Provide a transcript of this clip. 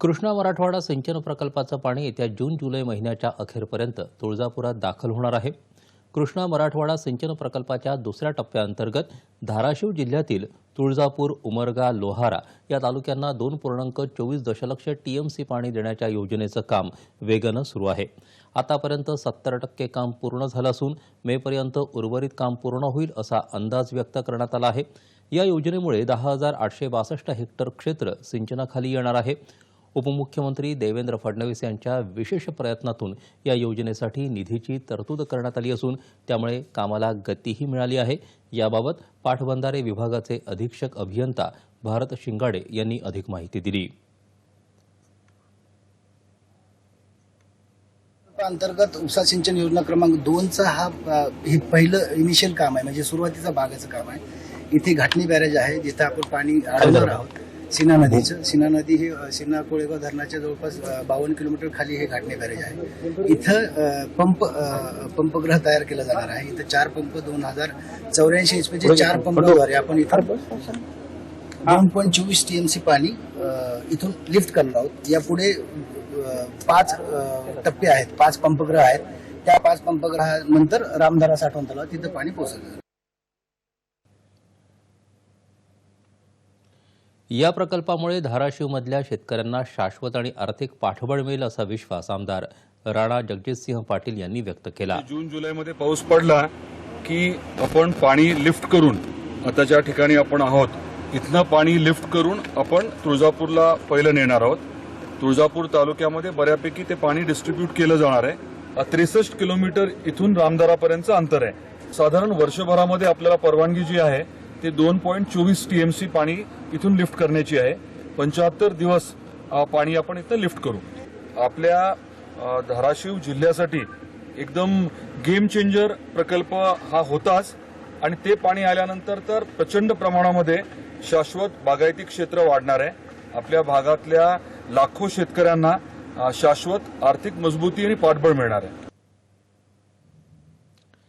कृष्णा मराठवाडा सिंचन प्रकल्पाचं पाणी येत्या जून जुलै महिन्याच्या अखेरपर्यंत तुळजापुरात दाखल होणार आहे. कृष्णा मराठवाडा सिंचन प्रकल्पाच्या दुसऱ्या टप्प्याअंतर्गत धाराशिव जिल्ह्यातील तुळजापूर उमरगा लोहारा या तालुक्यांना दोन पूर्णांक चोवीस दशलक्ष टीएमसी पाणी देण्याच्या योजनेचं काम वेगानं सुरू आहे. आतापर्यंत सत्तर टक्के काम पूर्ण झालं असून मेपर्यंत उर्वरित काम पूर्ण होईल असा अंदाज व्यक्त करण्यात आला आहे. या योजनेमुळे दहा हजार आठशे बासष्ट हेक्टर क्षेत्र सिंचनाखाली येणार आहे. उपमुख्यमंत्री देवेंद्र फडणवीस यांच्या विशेष प्रयत्नातून या योजनेसाठी निधीची तरतूद करण्यात आली असून त्यामुळे कामाला गतीही मिळाली आहे. याबाबत पाटबंधारे विभागाचे अधीक्षक अभियंता भारत शिंगाडे यांनी अधिक माहिती दिली. अंतर्गत उपसा सिंचन योजना क्रमांक दोनचा हा हे पहिलं इनिशियल काम आहे म्हणजे सुरुवातीचा भागाचं काम आहे. इथे घाटणी बॅरेज आहे जिथं आपण पाणी अडवणार आहोत. सीना नदीचं. सीना नदी हे अ, सीना कोळेगाव धरणाच्या जवळपास बावन्न किलोमीटर खाली हे घाटणी बॅरेज आहे. इथं पंप पंपग्रह तयार केला जाणार आहे. इथं चार पंप दोन हजार चौऱ्याऐंशी एचपीचे चार पंपाद्वारे आपण इथं दोन पॉईंट चोवीस टीएमसी पाणी अ, इथून लिफ्ट करणार आहोत. यापुढे पाच टप्पे आहेत पाच पंपग्रह आहेत. त्या पाच पंपग्रहानंतर रामधारा साठवण तलाव तिथं पाणी पोहोचलं या प्रकल्पामुळे धाराशिवमधल्या शेतकऱ्यांना शाश्वत आणि आर्थिक पाठबळ मिळेल असा विश्वास आमदार राणा जगजितसिंह पाटील यांनी व्यक्त केला. जून जुलैमध्ये पाऊस पडला की आपण पाणी लिफ्ट करून आता ज्या ठिकाणी आपण आहोत इथनं पाणी लिफ्ट करून आपण तुळजापूरला पहिलं नेणार आहोत. तुळजापूर तालुक्यामध्ये बऱ्यापैकी ते पाणी डिस्ट्रीब्यूट केलं जाणार आहे. त्रेसष्ट किलोमीटर इथून रामदारापर्यंतचं अंतर आहे. साधारण वर्षभरामध्ये आपल्याला परवानगी जी आहे ते दोन पॉईंट चोवीस टीएमसी पाणी इथून लिफ्ट करण्याची आहे. पंच्याहत्तर दिवस पाणी आपण इथं लिफ्ट करू. आपल्या धाराशिव जिल्ह्यासाठी एकदम गेम चेंजर प्रकल्प हा होताच. आणि ते पाणी आल्यानंतर तर प्रचंड प्रमाणामध्ये शाश्वत बागायती क्षेत्र वाढणार आहे. आपल्या भागातल्या लाखो शेतकऱ्यांना शाश्वत आर्थिक मजबूती आणि पाठबळ मिळणार आहे.